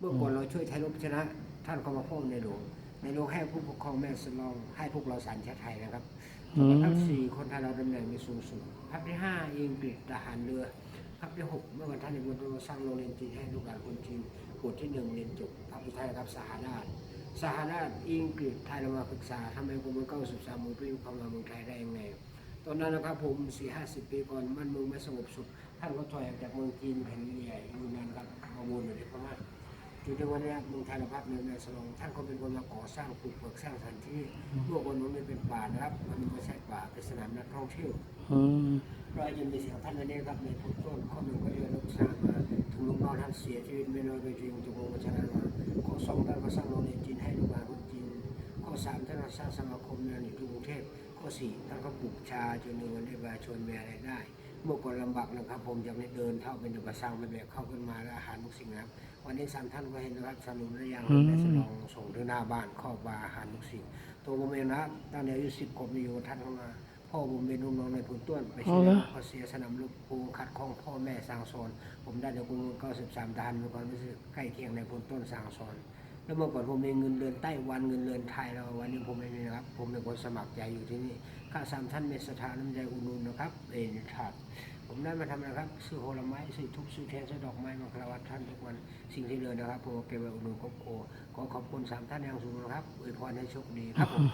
เมื่อก่อนเราช่วยไทยรบชนะ ท่านก็มาพ่อในหลวง ในหลวงให้ผู้ปกครองแม่สลอง ให้พวกเราสัญชาติไทยนะครับอืมภาคสี่คนไทยเราดำแหน่งมีสูงสุดภาคที่ห้าอังกฤษทหารเรือภาคที่หกเมื่อวันท่านในบุญเราสร้างโรงเรียนจีนให้ลูกหลานคนจีนบทที่หนึ่งเรียนจบภาคสุดท้ายครับสหราชสหราชอังกฤษไทยเรามาปรึกษาทำไมผมมันเก้าสิบสามมือไปอยู่เข้ามาเมืองไทยได้ยังไงตอนนั้นนะครับผมสี่ห้าสิบปีก่อนมันเมืองไม่สงบสุขท่านก็ถอยออกจากเมืองจีนแผ่นดินใหญ่อยู่นานครับมาวนอยู่ในพม่า จนถึงวันนี้เมืองไทยเราพักในในสลองท่านก็เป็นคนมาก่อสร้างปลูกเปลือกสร้างสถานที่เมื่อคนนู้นเป็นป่านะครับมันไม่ใช่ป่าเป็นสนามนักท่องเที่ยวอืมเราจะมีเสียงท่านอันนี้ครับในทุกต้นข้อหนึ่งก็เรียนรักษามาถึงลุงน้องท่านเสียชีวิตไม่น้อยไปจริงจุกงวัชระมาข้อสองท่านก็สร้างโรงเรียนจีนให้ลูกหลานคนจีนข้อสามท่านก็สร้างสมาคมเรียนอยู่ที่กรุงเทพข้อสี่ท่านก็ปลูกชาจนในวันได้ประชาชนมีอะไรได้ เมื่อก่อนลำบากนะครับ ผมจากนี้เดินเท่าเป็นอุปสรรคไปแบบเข้าขึ้นมาแล้วอาหารทุกสิ่งนะครับ วันนี้สามท่านก็เห็นนะครับสนุนระยางได้สนองส่งถึงหน้าบ้านข้าวปลาอาหารทุกสิ่ง ตัวผมเองนะครับตั้งแต่อายุสิบขวบมีอยู่กับท่านเข้ามาพ่อผมเป็นลูกน้องในผลต้วนไปเอาเชียละร์พอเสียสนามลูกปูขัดข้องพ่อแม่สร้างสอนผมได้ในกรุงเก้าสิบสามทหารมีความรู้สึกใกล้เคียงในผลต้นสร้างสอนแล้วเมื่อก่อนผมมีเงินเดือนไต้หวันเงินเดือนไทยแล้ววันนี้ผมไม่มีนะครับผม เป็นคนสมัครใจอยู่ที่นี่ข้าสามท่านเมตสถาน้ำใจอุนุนนะครับเอ็นถัดผมได้มาทำนะครับซื้อโหระไม้ซื้อทุกซื้อเทียนซื้อดอกไม้มาคารวะท่านทุกวันสิ่งที่เหลือนะครับผมเก็บไว้อุนุนครอบครัวขอขอบคุณสามท่านอย่างสูงนะครับอวยพรให้โชคดีครับผม